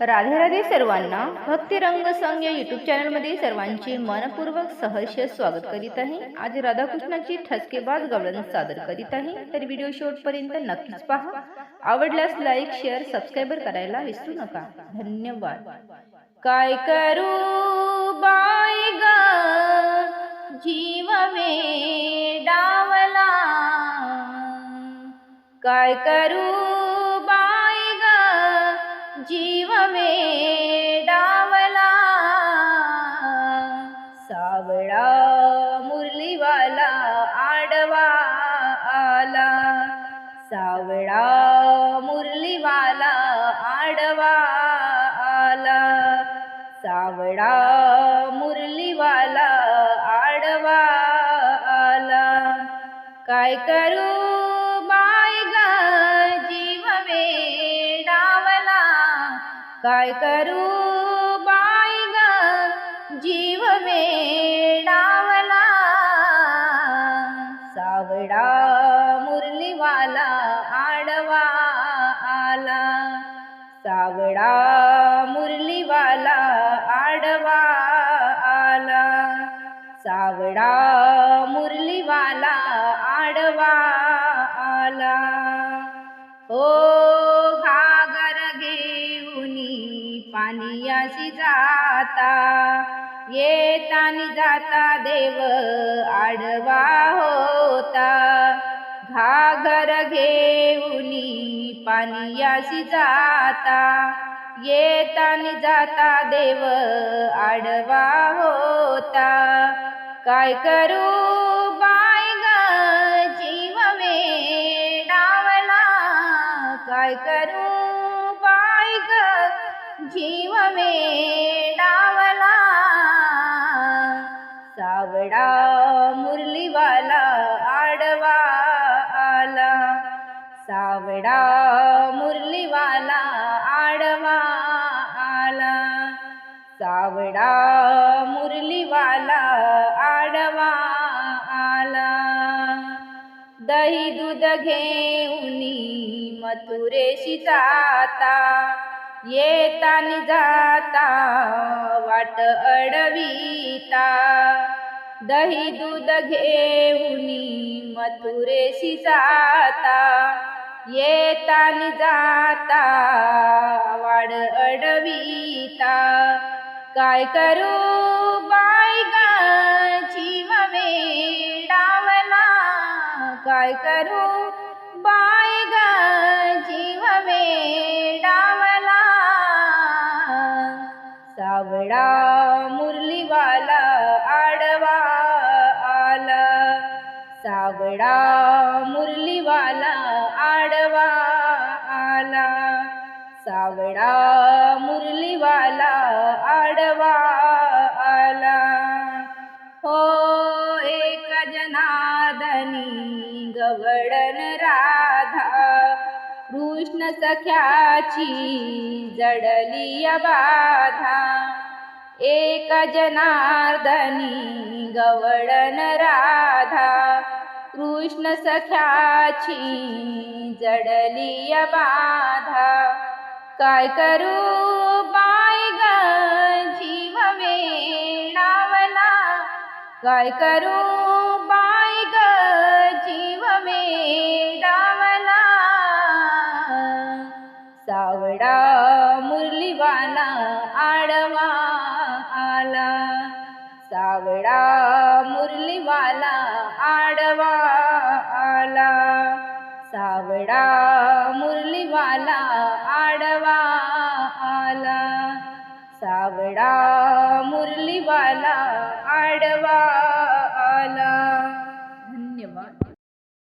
राधे राधे सर्वांना भक्ती रंग संघ या युट्यूब चॅनलमध्ये सर्वांचे मनपूर्वक सहर्ष स्वागत करीत आहे. आज राधाकृष्णाची ठसकेबाज गवळण सादर करीत आहे. तर व्हिडिओ शेवटपर्यंत नक्कीच पहा. आवडल्यास लाईक शेअर सबस्क्राईबर करायला विसरू नका. धन्यवाद. काय करू बाय ग? जीव डावला काय करू जीव मे डावला सावळा मुरलीवाला आडवा आला. सावळा मुरलीवाला आडवा आला. सावळा मुरलीवाला आडवा आला. काय करू काय करू बाय ग? जीव डावला सावडा मुरलीवाला आडवा आला. सावडा मुरलीवाला आडवा आला. सावडा मुरलीवाला आडवा आला. ओ पानियाशी जाता. येतानी जाता देव आडवा होता. घागर घेऊनी पानियाशी जाता. येतानी जाता देव आडवा होता. काय करू बाय ग जीव डावला काय करू जीव डावला सावडा मुरलीवाला आडवा आला. सावडा मुरलीवाला आडवा आला. सावडा मुरलीवाला आडवा आला. दही दूध घेऊनी मथुरेशी जाता. येतानी जाता वाट अडविता. दही दूध घेऊनी मथुरेशी जाता येतानी जाता वाड अडविता. काय करू बाय ग जीव डावला काय करू बाय ग जीव डावला सावडा मुरलीवाला आडवा आला. सावडा मुरलीवाला आडवा आला. सावडा कृष्ण सख्याची जडली बाधा. एक जनार्दनी गवळण राधा. कृष्ण सख्याची जडली बाधा. काय करू बाय ग जीव वेणावला? काय करू सावडा मुरलीवाला आडवा आला सावडा मुरलीवाला आडवा आला सावडा मुरलीवाला आडवा आला